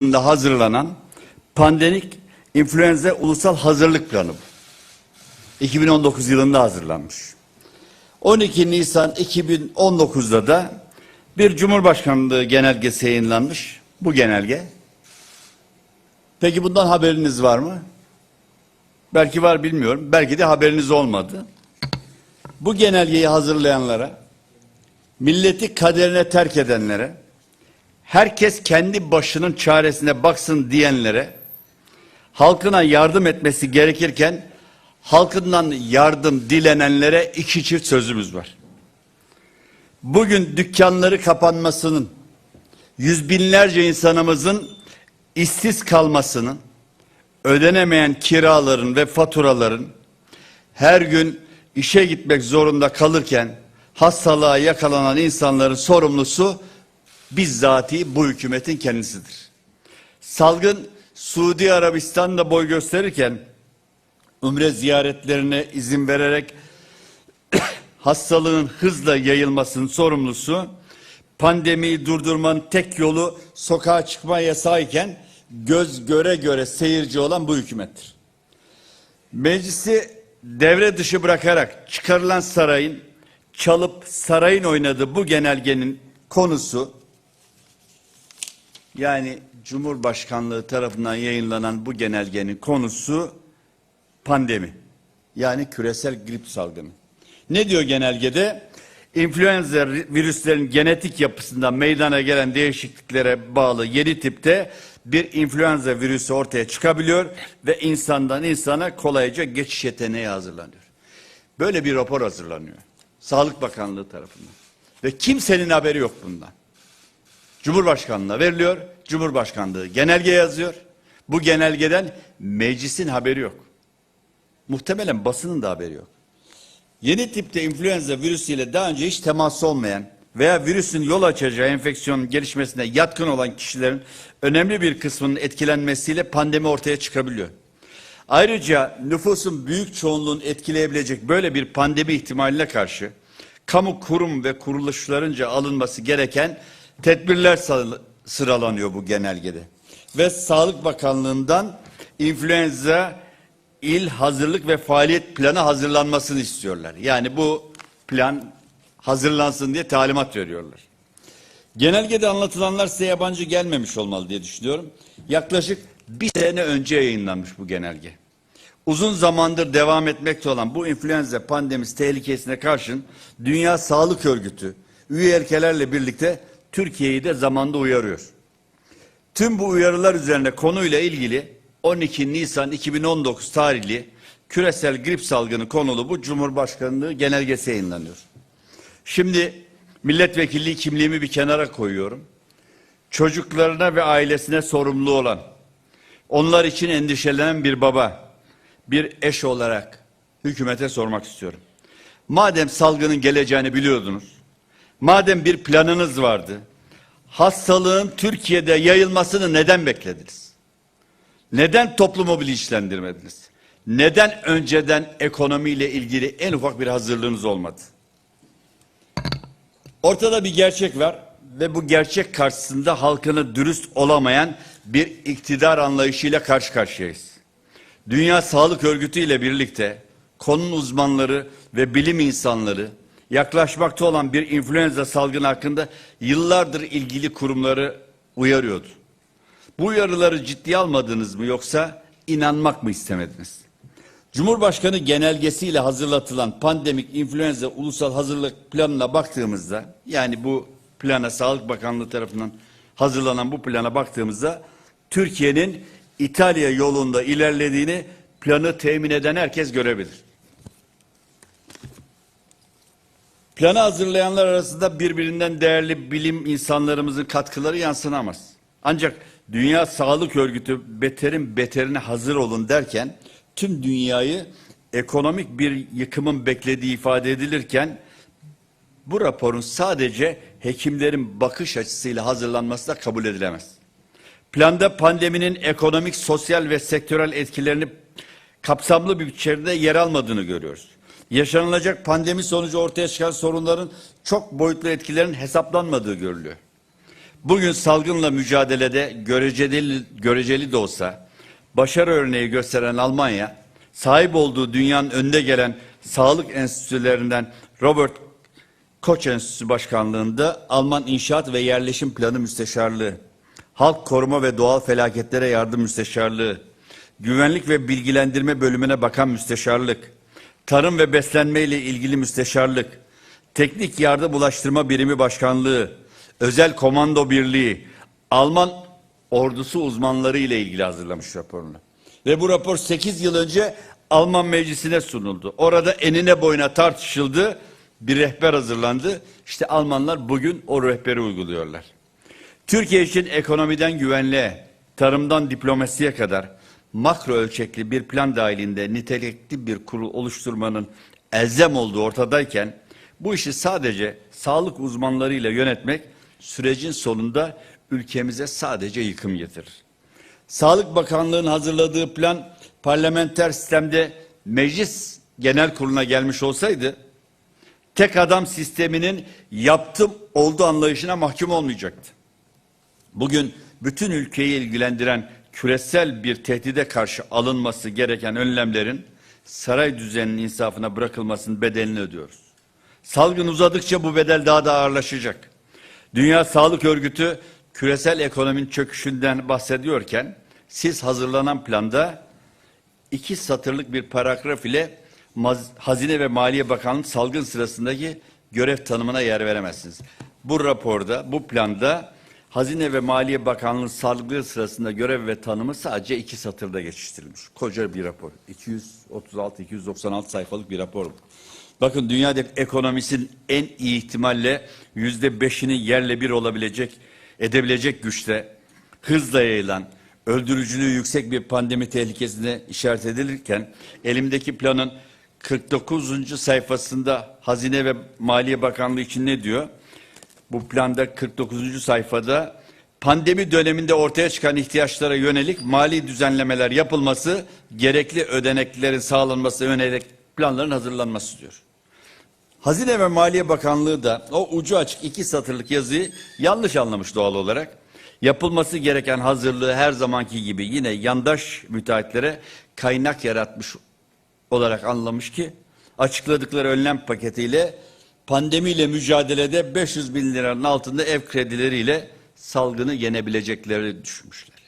yılında hazırlanan pandemik influenza ulusal hazırlık planı bu. 2019 yılında hazırlanmış. 12 Nisan 2019'da da bir Cumhurbaşkanlığı genelgesi yayınlanmış. Bu genelge. Peki bundan haberiniz var mı? Belki var bilmiyorum. Belki de haberiniz olmadı. Bu genelgeyi hazırlayanlara, milleti kaderine terk edenlere, herkes kendi başının çaresine baksın diyenlere, halkına yardım etmesi gerekirken halkından yardım dilenenlere iki çift sözümüz var. Bugün dükkanları kapanmasının, yüz binlerce insanımızın işsiz kalmasının, ödenemeyen kiraların ve faturaların her gün işe gitmek zorunda kalırken hastalığa yakalanan insanların sorumlusu bizzati bu hükümetin kendisidir. Salgın Suudi Arabistan'da boy gösterirken umre ziyaretlerine izin vererek hastalığın hızla yayılmasının sorumlusu pandemiyi durdurmanın tek yolu sokağa çıkma yasağı iken göz göre göre seyirci olan bu hükümettir. Meclisi devre dışı bırakarak çıkarılan sarayın çalıp sarayın oynadığı bu genelgenin konusu yani Cumhurbaşkanlığı tarafından yayınlanan bu genelgenin konusu pandemi. Yani küresel grip salgını. Ne diyor genelgede? İnfluenza virüslerin genetik yapısında meydana gelen değişikliklere bağlı yeni tipte bir influenza virüsü ortaya çıkabiliyor ve insandan insana kolayca geçiş yeteneği hazırlanıyor. Böyle bir rapor hazırlanıyor. Sağlık Bakanlığı tarafından. Ve kimsenin haberi yok bundan. Cumhurbaşkanlığına veriliyor. Cumhurbaşkanlığı genelge yazıyor. Bu genelgeden meclisin haberi yok. Muhtemelen basının da haberi yok. Yeni tipte influenza virüsüyle daha önce hiç teması olmayan veya virüsün yol açacağı enfeksiyonun gelişmesine yatkın olan kişilerin önemli bir kısmının etkilenmesiyle pandemi ortaya çıkabiliyor. Ayrıca nüfusun büyük çoğunluğunu etkileyebilecek böyle bir pandemi ihtimaline karşı kamu kurum ve kuruluşlarınca alınması gereken tedbirler sıralanıyor bu genelgede. Ve Sağlık Bakanlığı'ndan influenza il hazırlık ve faaliyet planı hazırlanmasını istiyorlar. Yani bu plan hazırlansın diye talimat veriyorlar. Genelgede anlatılanlar size yabancı gelmemiş olmalı diye düşünüyorum. Yaklaşık bir sene önce yayınlanmış bu genelge. Uzun zamandır devam etmekte olan bu influenza pandemisi tehlikesine karşın Dünya Sağlık Örgütü üye ülkelerle birlikte Türkiye'yi de zamanda uyarıyor. Tüm bu uyarılar üzerine konuyla ilgili 12 Nisan 2019 tarihli küresel grip salgını konulu bu Cumhurbaşkanlığı genelgesi yayınlanıyor. Şimdi milletvekilliği kimliğimi bir kenara koyuyorum. Çocuklarına ve ailesine sorumlu olan, onlar için endişelenen bir baba, bir eş olarak hükümete sormak istiyorum. Madem salgının geleceğini biliyordunuz, madem bir planınız vardı, hastalığın Türkiye'de yayılmasını neden beklediniz? Neden toplumu bilinçlendirmediniz? Neden önceden ekonomiyle ilgili en ufak bir hazırlığınız olmadı? Ortada bir gerçek var ve bu gerçek karşısında halkını dürüst olamayan bir iktidar anlayışıyla karşı karşıyayız. Dünya Sağlık Örgütü ile birlikte konunun uzmanları ve bilim insanları yaklaşmakta olan bir influenza salgını hakkında yıllardır ilgili kurumları uyarıyordu. Bu uyarıları ciddiye almadınız mı yoksa inanmak mı istemediniz? Cumhurbaşkanı genelgesiyle hazırlatılan pandemik influenza ulusal hazırlık planına baktığımızda yani bu plana Sağlık Bakanlığı tarafından hazırlanan bu plana baktığımızda Türkiye'nin İtalya yolunda ilerlediğini planı temin eden herkes görebilir. Planı hazırlayanlar arasında birbirinden değerli bilim insanlarımızın katkıları yansınamaz. Ancak Dünya Sağlık Örgütü beterin beterine hazır olun derken tüm dünyayı ekonomik bir yıkımın beklediği ifade edilirken bu raporun sadece hekimlerin bakış açısıyla hazırlanması da kabul edilemez. Planda pandeminin ekonomik, sosyal ve sektörel etkilerini kapsamlı bir biçimde yer almadığını görüyoruz. Yaşanılacak pandemi sonucu ortaya çıkan sorunların çok boyutlu etkilerin hesaplanmadığı görülüyor. Bugün salgınla mücadelede göreceli, göreceli de olsa başarı örneği gösteren Almanya, sahip olduğu dünyanın önde gelen sağlık enstitülerinden Robert Koç Enstitüsü Başkanlığında Alman İnşaat ve Yerleşim Planı Müsteşarlığı, Halk Koruma ve Doğal Felaketlere Yardım Müsteşarlığı, Güvenlik ve Bilgilendirme Bölümüne bakan müsteşarlık, Tarım ve Beslenme ile ilgili müsteşarlık, Teknik Yardım Ulaştırma Birimi Başkanlığı, Özel Komando Birliği, Alman ordusu uzmanları ile ilgili hazırlamış raporunu. Ve bu rapor 8 yıl önce Alman meclisine sunuldu. Orada enine boyuna tartışıldı, bir rehber hazırlandı. İşte Almanlar bugün o rehberi uyguluyorlar. Türkiye için ekonomiden güvenliğe, tarımdan diplomasiye kadar makro ölçekli bir plan dahilinde nitelikli bir kurul oluşturmanın elzem olduğu ortadayken bu işi sadece sağlık uzmanlarıyla yönetmek sürecin sonunda ülkemize sadece yıkım getirir. Sağlık Bakanlığı'nın hazırladığı plan parlamenter sistemde meclis genel kuruluna gelmiş olsaydı tek adam sisteminin yaptım oldu anlayışına mahkum olmayacaktı. Bugün bütün ülkeyi ilgilendiren küresel bir tehdide karşı alınması gereken önlemlerin saray düzeninin insafına bırakılmasının bedelini ödüyoruz. Salgın uzadıkça bu bedel daha da ağırlaşacak. Dünya Sağlık Örgütü küresel ekonominin çöküşünden bahsediyorken siz hazırlanan planda iki satırlık bir paragraf ile Hazine ve Maliye Bakanlığı salgın sırasındaki görev tanımına yer veremezsiniz. Bu raporda, bu planda Hazine ve Maliye Bakanlığı salgın sırasında görev ve tanımı sadece iki satırda geçiştirilmiş. Koca bir rapor. 236-296 sayfalık bir rapor. Bakın dünyada ekonomisinin en iyi ihtimalle yüzde beşini yerle bir olabilecek, edebilecek güçte, hızla yayılan, öldürücülüğü yüksek bir pandemi tehlikesine işaret edilirken elimdeki planın 49. sayfasında Hazine ve Maliye Bakanlığı için ne diyor? Bu planda 49. sayfada pandemi döneminde ortaya çıkan ihtiyaçlara yönelik mali düzenlemeler yapılması, gerekli ödeneklerin sağlanması yönelik planların hazırlanması diyor. Hazine ve Maliye Bakanlığı da o ucu açık iki satırlık yazıyı yanlış anlamış doğal olarak. Yapılması gereken hazırlığı her zamanki gibi yine yandaş müteahhitlere kaynak yaratmış olarak anlamış ki açıkladıkları önlem paketiyle pandemiyle mücadelede 500 bin liranın altında ev kredileriyle salgını yenebilecekleri düşünmüşler.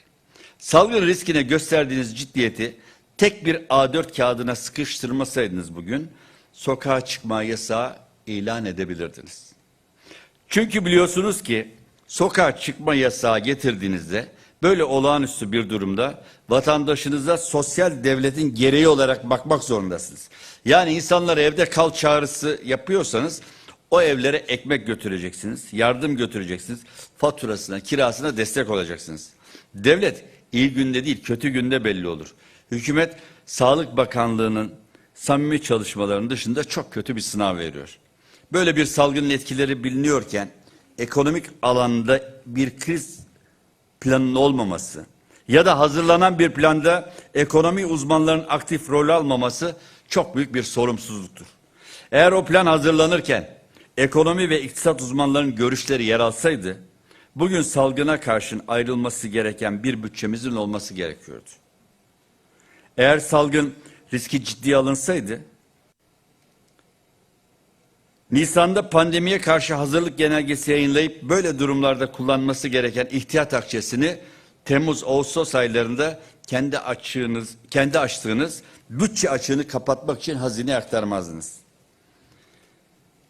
Salgın riskine gösterdiğiniz ciddiyeti tek bir A4 kağıdına sıkıştırmasaydınız bugün sokağa çıkma yasağı ilan edebilirdiniz. Çünkü biliyorsunuz ki sokağa çıkma yasağı getirdiğinizde böyle olağanüstü bir durumda vatandaşınıza sosyal devletin gereği olarak bakmak zorundasınız. Yani insanlar evde kal çağrısı yapıyorsanız o evlere ekmek götüreceksiniz, yardım götüreceksiniz, faturasına, kirasına destek olacaksınız. Devlet iyi günde değil, kötü günde belli olur. Hükümet Sağlık Bakanlığı'nın samimi çalışmalarının dışında çok kötü bir sınav veriyor. Böyle bir salgının etkileri biliniyorken ekonomik alanda bir kriz planının olmaması ya da hazırlanan bir planda ekonomi uzmanlarının aktif rol almaması çok büyük bir sorumsuzluktur. Eğer o plan hazırlanırken ekonomi ve iktisat uzmanlarının görüşleri yer alsaydı bugün salgına karşın ayrılması gereken bir bütçemizin olması gerekiyordu. Eğer salgın riski ciddiye alınsaydı Nisan'da pandemiye karşı hazırlık genelgesi yayınlayıp böyle durumlarda kullanması gereken ihtiyat akçesini Temmuz-Ağustos aylarında kendi açığınız, kendi açtığınız bütçe açığını kapatmak için hazineye aktarmazdınız.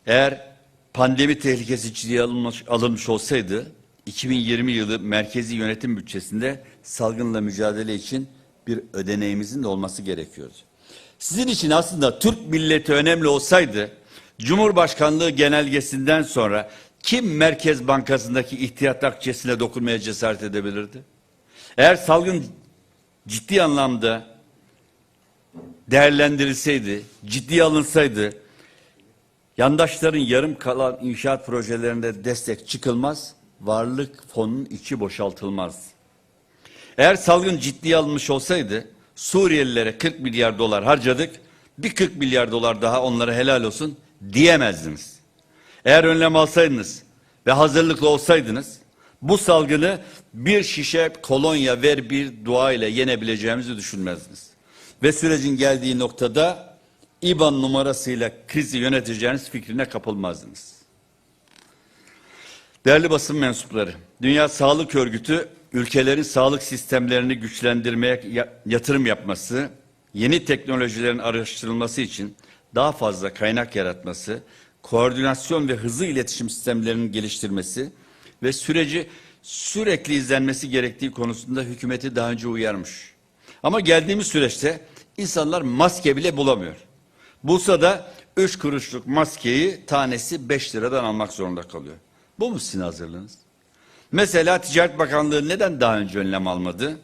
Eğer pandemi tehlikesi ciddiye alınmış, alınmış olsaydı 2020 yılı merkezi yönetim bütçesinde salgınla mücadele için bir ödeneğimizin de olması gerekiyordu. Sizin için aslında Türk milleti önemli olsaydı Cumhurbaşkanlığı genelgesinden sonra kim Merkez Bankası'ndaki ihtiyat akçesine dokunmaya cesaret edebilirdi? Eğer salgın ciddi anlamda değerlendirilseydi, ciddiye alınsaydı, yandaşların yarım kalan inşaat projelerinde destek çıkılmaz, varlık fonunun içi boşaltılmaz. Eğer salgın ciddiye alınmış olsaydı, Suriyelilere 40 milyar dolar harcadık, bir 40 milyar dolar daha onlara helal olsun diyemezdiniz. Eğer önlem alsaydınız ve hazırlıklı olsaydınız, bu salgını bir şişe kolonya ver bir dua ile yenebileceğimizi düşünmezdiniz. Ve sürecin geldiği noktada İBAN numarasıyla krizi yöneteceğiniz fikrine kapılmazdınız. Değerli basın mensupları, Dünya Sağlık Örgütü ülkelerin sağlık sistemlerini güçlendirmeye ya- yatırım yapması, yeni teknolojilerin araştırılması için daha fazla kaynak yaratması, koordinasyon ve hızlı iletişim sistemlerinin geliştirmesi ve süreci sürekli izlenmesi gerektiği konusunda hükümeti daha önce uyarmış. Ama geldiğimiz süreçte insanlar maske bile bulamıyor. Bulsa da 3 kuruşluk maskeyi tanesi 5 liradan almak zorunda kalıyor. Bu mu sizin hazırlığınız? Mesela Ticaret Bakanlığı neden daha önce önlem almadı?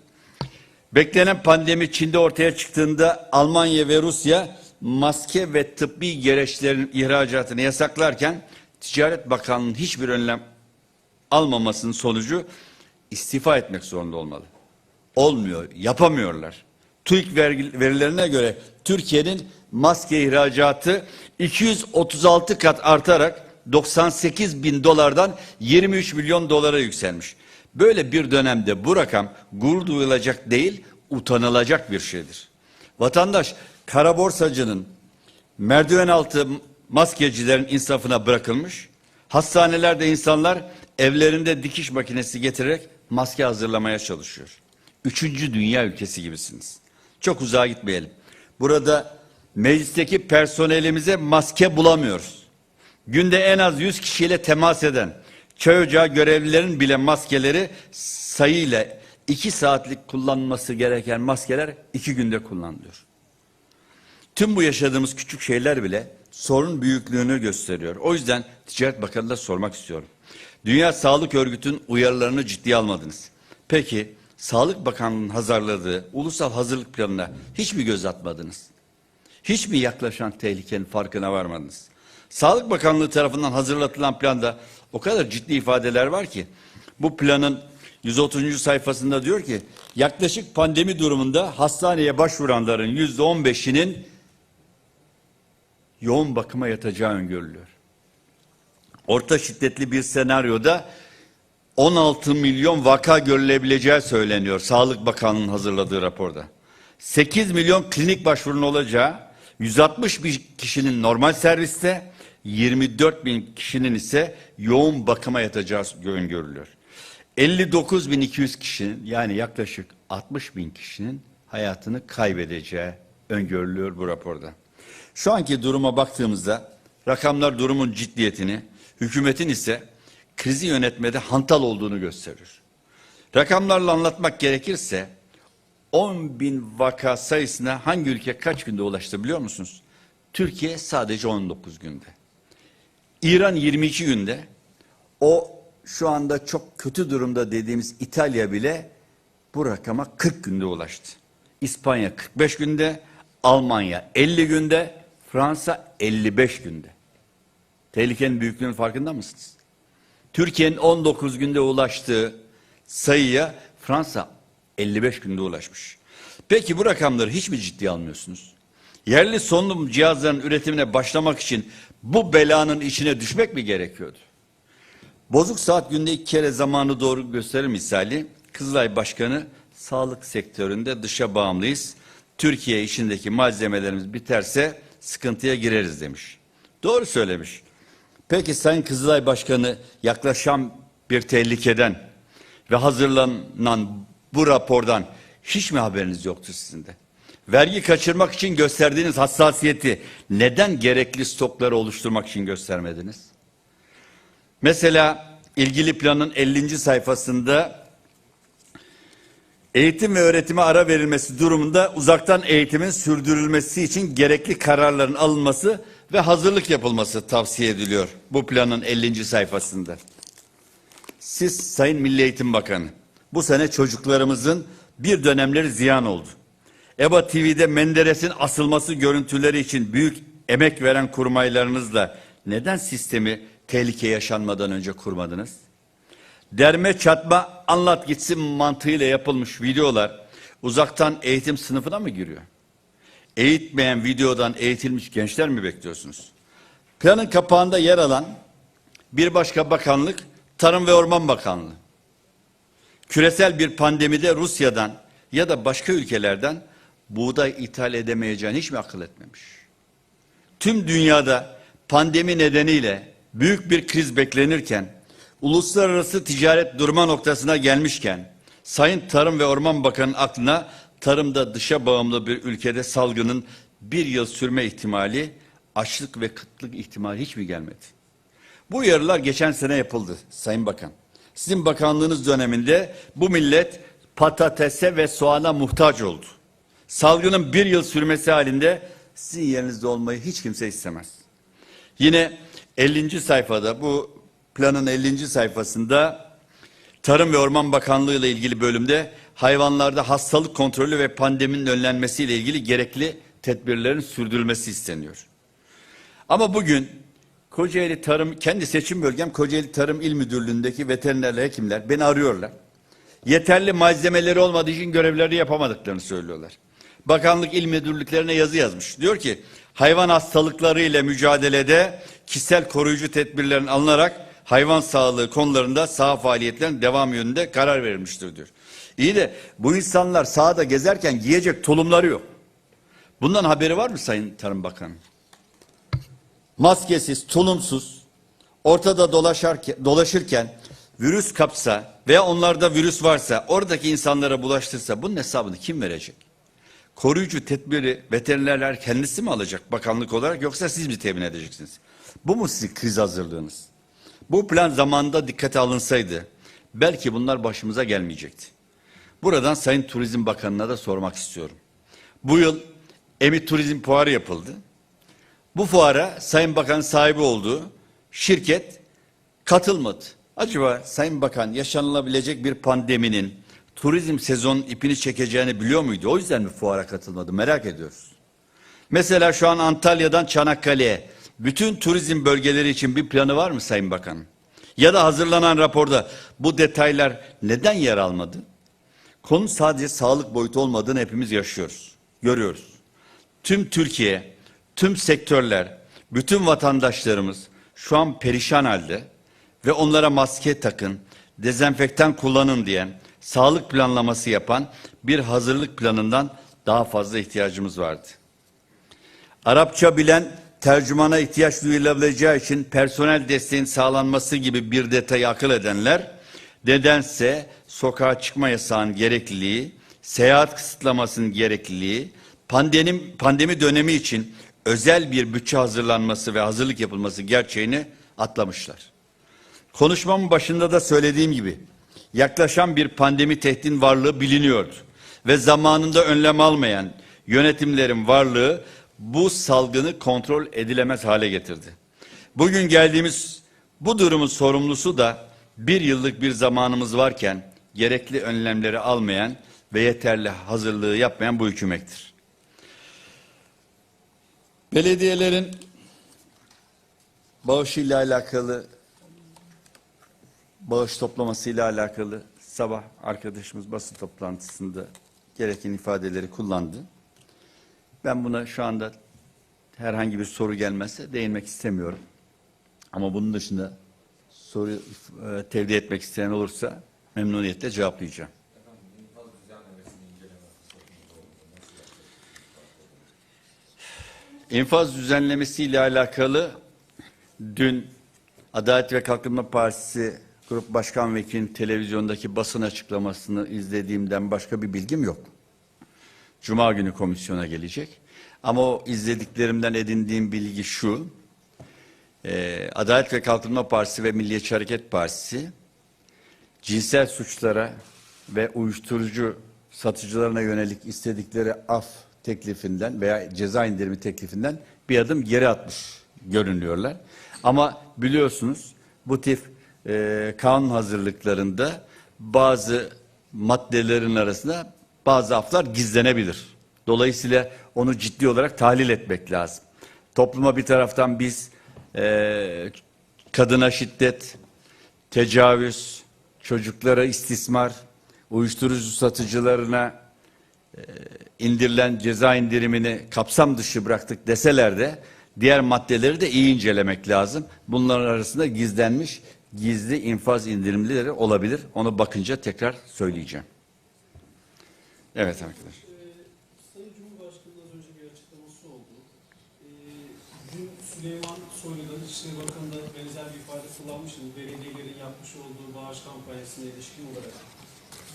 Beklenen pandemi Çin'de ortaya çıktığında Almanya ve Rusya maske ve tıbbi gereçlerin ihracatını yasaklarken Ticaret Bakanlığı'nın hiçbir önlem almamasının sonucu istifa etmek zorunda olmalı. Olmuyor, yapamıyorlar. TÜİK verilerine göre Türkiye'nin maske ihracatı 236 kat artarak 98 bin dolardan 23 milyon dolara yükselmiş. Böyle bir dönemde bu rakam gurur duyulacak değil, utanılacak bir şeydir. Vatandaş kara borsacının merdiven altı maskecilerin insafına bırakılmış. Hastanelerde insanlar evlerinde dikiş makinesi getirerek maske hazırlamaya çalışıyor. Üçüncü dünya ülkesi gibisiniz. Çok uzağa gitmeyelim. Burada meclisteki personelimize maske bulamıyoruz. Günde en az 100 kişiyle temas eden çay ocağı görevlilerin bile maskeleri sayıyla 2 saatlik kullanması gereken maskeler 2 günde kullanılıyor. Tüm bu yaşadığımız küçük şeyler bile sorun büyüklüğünü gösteriyor. O yüzden Ticaret Bakanı'na sormak istiyorum. Dünya Sağlık Örgütü'nün uyarılarını ciddiye almadınız. Peki Sağlık Bakanlığı'nın hazırladığı ulusal hazırlık planına hiç mi göz atmadınız? Hiç mi yaklaşan tehlikenin farkına varmadınız? Sağlık Bakanlığı tarafından hazırlatılan planda o kadar ciddi ifadeler var ki bu planın 130. sayfasında diyor ki yaklaşık pandemi durumunda hastaneye başvuranların yüzde 15'inin yoğun bakıma yatacağı öngörülüyor. Orta şiddetli bir senaryoda 16 milyon vaka görülebileceği söyleniyor Sağlık Bakanlığı'nın hazırladığı raporda. 8 milyon klinik başvurun olacağı, 160 bin kişinin normal serviste, 24 bin kişinin ise yoğun bakıma yatacağı öngörülüyor. 59.200 kişinin yani yaklaşık 60 bin kişinin hayatını kaybedeceği öngörülüyor bu raporda. Şu anki duruma baktığımızda rakamlar durumun ciddiyetini, hükümetin ise krizi yönetmede hantal olduğunu gösterir. Rakamlarla anlatmak gerekirse 10 bin vaka sayısına hangi ülke kaç günde ulaştı biliyor musunuz? Türkiye sadece 19 günde. İran 22 günde. O şu anda çok kötü durumda dediğimiz İtalya bile bu rakama 40 günde ulaştı. İspanya 45 günde, Almanya 50 günde, Fransa 55 günde. Tehlikenin büyüklüğünün farkında mısınız? Türkiye'nin 19 günde ulaştığı sayıya Fransa 55 günde ulaşmış. Peki bu rakamları hiç mi ciddiye almıyorsunuz? Yerli solunum cihazlarının üretimine başlamak için bu belanın içine düşmek mi gerekiyordu? Bozuk saat günde iki kere zamanı doğru gösterir misali Kızılay Başkanı sağlık sektöründe dışa bağımlıyız. Türkiye içindeki malzemelerimiz biterse sıkıntıya gireriz demiş. Doğru söylemiş. Peki Sayın Kızılay Başkanı yaklaşan bir tehlikeden ve hazırlanan bu rapordan hiç mi haberiniz yoktu sizin de? Vergi kaçırmak için gösterdiğiniz hassasiyeti neden gerekli stokları oluşturmak için göstermediniz? Mesela ilgili planın 50. sayfasında eğitim ve öğretime ara verilmesi durumunda uzaktan eğitimin sürdürülmesi için gerekli kararların alınması ve hazırlık yapılması tavsiye ediliyor bu planın 50. sayfasında. Siz Sayın Milli Eğitim Bakanı bu sene çocuklarımızın bir dönemleri ziyan oldu. EBA TV'de Menderes'in asılması görüntüleri için büyük emek veren kurmaylarınızla neden sistemi tehlike yaşanmadan önce kurmadınız? Derme çatma anlat gitsin mantığıyla yapılmış videolar uzaktan eğitim sınıfına mı giriyor? Eğitmeyen videodan eğitilmiş gençler mi bekliyorsunuz? Planın kapağında yer alan bir başka bakanlık Tarım ve Orman Bakanlığı. küresel bir pandemide Rusya'dan ya da başka ülkelerden buğday ithal edemeyeceğini hiç mi akıl etmemiş? Tüm dünyada pandemi nedeniyle büyük bir kriz beklenirken, uluslararası ticaret durma noktasına gelmişken, Sayın Tarım ve Orman Bakanı'nın aklına tarımda dışa bağımlı bir ülkede salgının bir yıl sürme ihtimali, açlık ve kıtlık ihtimali hiç mi gelmedi? Bu uyarılar geçen sene yapıldı Sayın Bakan. Sizin bakanlığınız döneminde bu millet patatese ve soğana muhtaç oldu. Salgının bir yıl sürmesi halinde sizin yerinizde olmayı hiç kimse istemez. Yine 50. sayfada bu planın 50. sayfasında Tarım ve Orman Bakanlığı ile ilgili bölümde hayvanlarda hastalık kontrolü ve pandeminin önlenmesiyle ilgili gerekli tedbirlerin sürdürülmesi isteniyor. Ama bugün Kocaeli Tarım, kendi seçim bölgem Kocaeli Tarım İl Müdürlüğü'ndeki veterinerler, hekimler beni arıyorlar. Yeterli malzemeleri olmadığı için görevlerini yapamadıklarını söylüyorlar. Bakanlık il müdürlüklerine yazı yazmış. Diyor ki hayvan hastalıkları ile mücadelede kişisel koruyucu tedbirlerin alınarak hayvan sağlığı konularında saha faaliyetlerinin devam yönünde karar verilmiştir diyor. İyi de bu insanlar sahada gezerken giyecek tulumları yok. Bundan haberi var mı Sayın Tarım Bakanı? maskesiz, tulumsuz, ortada dolaşarken, dolaşırken virüs kapsa veya onlarda virüs varsa oradaki insanlara bulaştırsa bunun hesabını kim verecek? Koruyucu tedbiri veterinerler kendisi mi alacak bakanlık olarak yoksa siz mi temin edeceksiniz? Bu mu sizin kriz hazırlığınız? Bu plan zamanında dikkate alınsaydı belki bunlar başımıza gelmeyecekti. Buradan Sayın Turizm Bakanı'na da sormak istiyorum. Bu yıl Emi Turizm Fuarı yapıldı. Bu fuara Sayın Bakan sahibi olduğu şirket katılmadı. Acaba Sayın Bakan yaşanılabilecek bir pandeminin turizm sezonun ipini çekeceğini biliyor muydu? O yüzden mi fuara katılmadı? Merak ediyoruz. Mesela şu an Antalya'dan Çanakkale'ye bütün turizm bölgeleri için bir planı var mı Sayın Bakan? Ya da hazırlanan raporda bu detaylar neden yer almadı? Konu sadece sağlık boyutu olmadığını hepimiz yaşıyoruz, görüyoruz. Tüm Türkiye, tüm sektörler, bütün vatandaşlarımız şu an perişan halde ve onlara maske takın, dezenfektan kullanın diyen, sağlık planlaması yapan bir hazırlık planından daha fazla ihtiyacımız vardı. Arapça bilen tercümana ihtiyaç duyulabileceği için personel desteğin sağlanması gibi bir detayı akıl edenler nedense sokağa çıkma yasağının gerekliliği, seyahat kısıtlamasının gerekliliği, pandemi, pandemi dönemi için özel bir bütçe hazırlanması ve hazırlık yapılması gerçeğini atlamışlar. Konuşmamın başında da söylediğim gibi yaklaşan bir pandemi tehdin varlığı biliniyordu ve zamanında önlem almayan yönetimlerin varlığı bu salgını kontrol edilemez hale getirdi. Bugün geldiğimiz bu durumun sorumlusu da bir yıllık bir zamanımız varken gerekli önlemleri almayan ve yeterli hazırlığı yapmayan bu hükümettir. Belediyelerin bağışıyla alakalı bağış toplamasıyla alakalı sabah arkadaşımız basın toplantısında gereken ifadeleri kullandı. Ben buna şu anda herhangi bir soru gelmezse değinmek istemiyorum. Ama bunun dışında soru e, tevdi etmek isteyen olursa memnuniyetle cevaplayacağım. İnfaz düzenlemesiyle alakalı dün Adalet ve Kalkınma Partisi Grup Başkan Vekilinin televizyondaki basın açıklamasını izlediğimden başka bir bilgim yok. Cuma günü komisyona gelecek. Ama o izlediklerimden edindiğim bilgi şu. E, Adalet ve Kalkınma Partisi ve Milliyetçi Hareket Partisi cinsel suçlara ve uyuşturucu satıcılarına yönelik istedikleri af teklifinden veya ceza indirimi teklifinden bir adım geri atmış görünüyorlar. Ama biliyorsunuz bu tip e, kanun hazırlıklarında bazı maddelerin arasında bazı aflar gizlenebilir. Dolayısıyla onu ciddi olarak tahlil etmek lazım. Topluma bir taraftan biz e, kadına şiddet, tecavüz, çocuklara istismar, uyuşturucu satıcılarına e, indirilen ceza indirimini kapsam dışı bıraktık deseler de diğer maddeleri de iyi incelemek lazım. Bunların arasında gizlenmiş gizli infaz indirimleri olabilir. Onu bakınca tekrar söyleyeceğim. Evet arkadaş. Ee, Sayın Cumhurbaşkanı'nın az önce bir açıklaması oldu. Ee, dün Süleyman Soylu'dan İçişleri Bakanı da benzer bir ifade kullanmıştı. Belediyelerin yapmış olduğu bağış kampanyasına ilişkin olarak.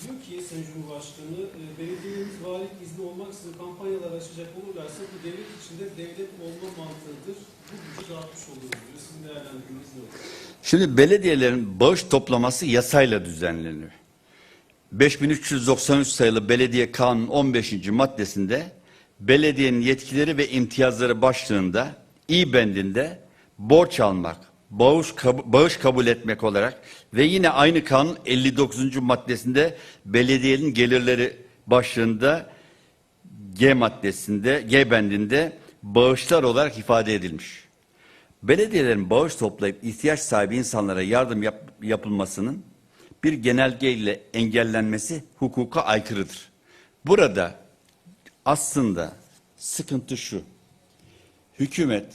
Diyor ki Sayın Cumhurbaşkanı, e, belediyelerimiz valilik izni olmaksızın kampanyalar açacak olurlarsa bu devlet içinde devlet olma mantığıdır. Bu gücü dağıtmış oluruz diyor. Sizin değerlendirmeniz ne olur? Şimdi belediyelerin bağış toplaması yasayla düzenleniyor. 5393 sayılı Belediye Kanunu 15. maddesinde belediyenin yetkileri ve imtiyazları başlığında İ bendinde borç almak, bağış, kab- bağış kabul etmek olarak ve yine aynı kanun 59. maddesinde belediyenin gelirleri başlığında G maddesinde, G bendinde bağışlar olarak ifade edilmiş. Belediyelerin bağış toplayıp ihtiyaç sahibi insanlara yardım yap- yapılmasının bir genelgeyle engellenmesi hukuka aykırıdır. Burada aslında sıkıntı şu. Hükümet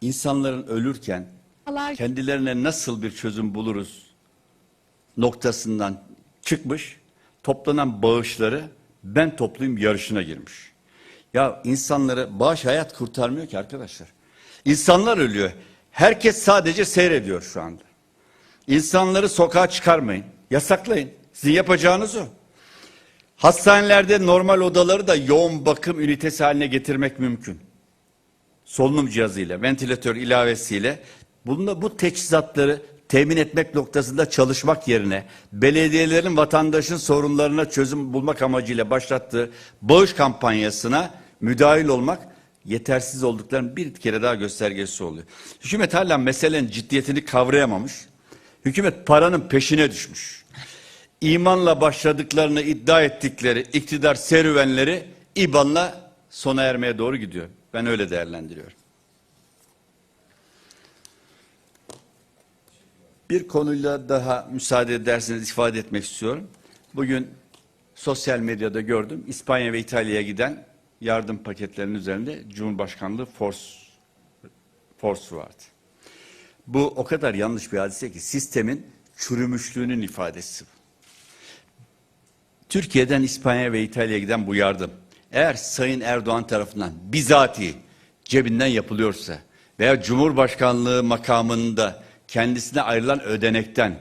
insanların ölürken kendilerine nasıl bir çözüm buluruz noktasından çıkmış, toplanan bağışları ben toplayayım yarışına girmiş. Ya insanları bağış hayat kurtarmıyor ki arkadaşlar. İnsanlar ölüyor. Herkes sadece seyrediyor şu anda. İnsanları sokağa çıkarmayın. Yasaklayın. Sizin yapacağınız o. Hastanelerde normal odaları da yoğun bakım ünitesi haline getirmek mümkün solunum cihazıyla, ventilatör ilavesiyle bunda bu teçhizatları temin etmek noktasında çalışmak yerine belediyelerin vatandaşın sorunlarına çözüm bulmak amacıyla başlattığı bağış kampanyasına müdahil olmak yetersiz olduklarının bir kere daha göstergesi oluyor. Hükümet hala meselenin ciddiyetini kavrayamamış. Hükümet paranın peşine düşmüş. İmanla başladıklarını iddia ettikleri iktidar serüvenleri İBAN'la sona ermeye doğru gidiyor. Ben öyle değerlendiriyorum. Bir konuyla daha müsaade ederseniz ifade etmek istiyorum. Bugün sosyal medyada gördüm. İspanya ve İtalya'ya giden yardım paketlerinin üzerinde Cumhurbaşkanlığı force force vardı. Bu o kadar yanlış bir hadise ki sistemin çürümüşlüğünün ifadesi. Türkiye'den İspanya ve İtalya'ya giden bu yardım eğer Sayın Erdoğan tarafından bizatihi cebinden yapılıyorsa veya Cumhurbaşkanlığı makamında kendisine ayrılan ödenekten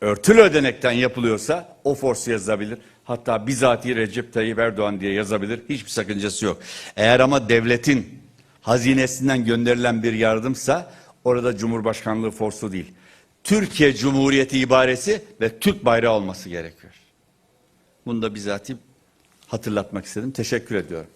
örtülü ödenekten yapılıyorsa o forsu yazabilir. Hatta bizatihi Recep Tayyip Erdoğan diye yazabilir. Hiçbir sakıncası yok. Eğer ama devletin hazinesinden gönderilen bir yardımsa orada Cumhurbaşkanlığı forsu değil. Türkiye Cumhuriyeti ibaresi ve Türk bayrağı olması gerekiyor. Bunu da bizatihi hatırlatmak istedim. Teşekkür ediyorum.